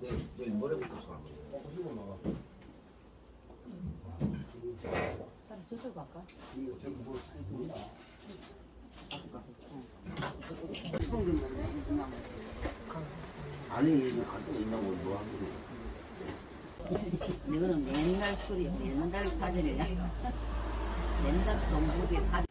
내, 내일 모레부터 수학. 저쪽 갈까? 아니, 이거 갖고 있는 걸 뭐 하는 거야? 이거는 맨날 술이야. 맨날 파전이야. 맨날 동북이 파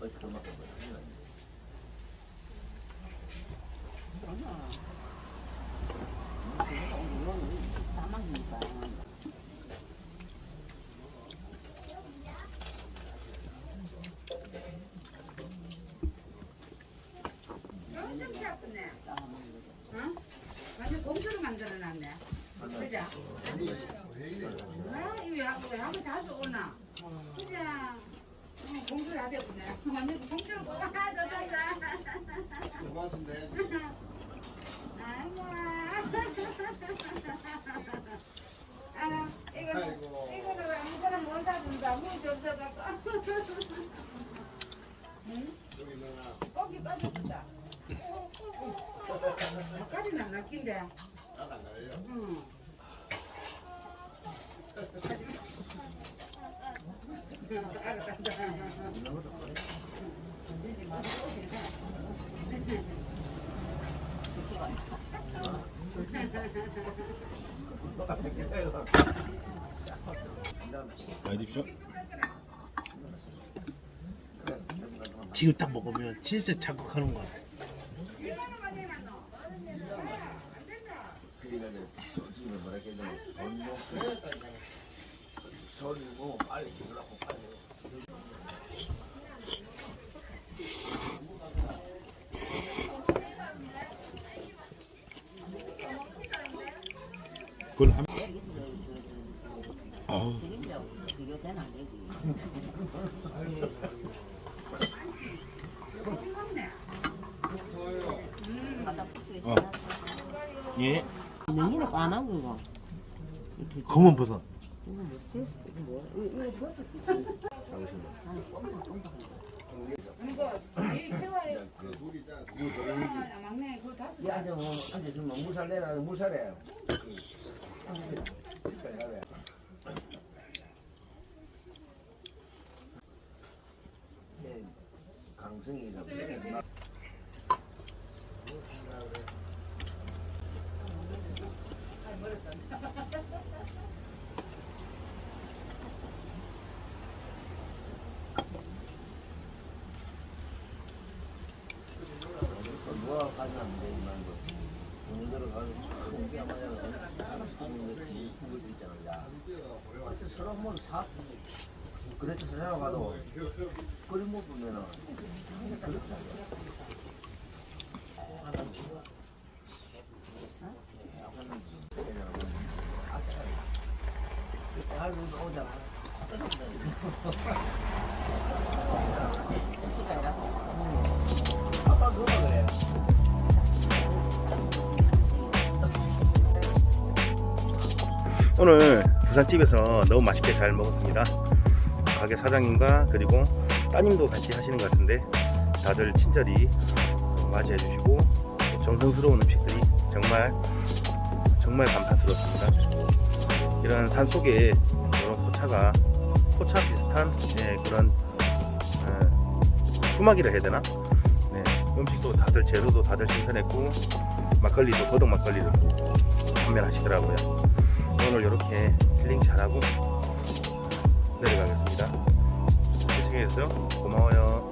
어디서 그 먹고 다 먹으니까. 응? 완전 공주로 만들어놨네. 그죠? 아, 이거 하고 왜 하고 자주 오나? 그냥 어, 공주를 하대보네. 완전 공주로 뽑아. 아, 좋다. 고맙습니다. 아이고. 아, 이거는 아이고. 이거는 아무거나 못 사준다. 물이 없어갖고. 응? 여기 있는 고기 빠졌다. 까지는 안 낚인데. 지금 딱 먹으면 진짜 자극하는 거 같아. 그래가지고 해야 되나 돈도 소리고 빨리 기르라고 빨리 그걸 한 아우 그, 책임져. 비교되는 안 되지. 좋아요. 갖다 붙이게 어. 잘예 냉이는 안 하고 이거. 검은 버섯. 이거 뭐 이거 뭐 이거 이거 그. 아, 앉아 뭐뭐 물살 내라 물살해 가래 네, 강승이라고 그래. 누가 가냐면 되지만 뭐 돈으로 가서 큰 게마냥 하는 것이 그것도 있잖아 야 하여튼 서로 한번 사 그래도 서로 가도 끓여 먹으면은 그렇다 아주 오잖아. 오늘 부산집에서 너무 맛있게 잘 먹었습니다. 가게 사장님과 그리고 따님도 같이 하시는 것 같은데 다들 친절히 맞이해 주시고 정성스러운 음식들이 정말 정말 감탄스럽습니다. 이런 산 속에 이런 포차가 포차 비슷한 예, 그런 어, 수막이라 해야 되나? 네, 음식도 다들 재료도 다들 신선했고 막걸리도 거동 막걸리를 판매하시더라고요. 오늘 이렇게 힐링 잘하고 내려가겠습니다. 시청해주셔서 고마워요.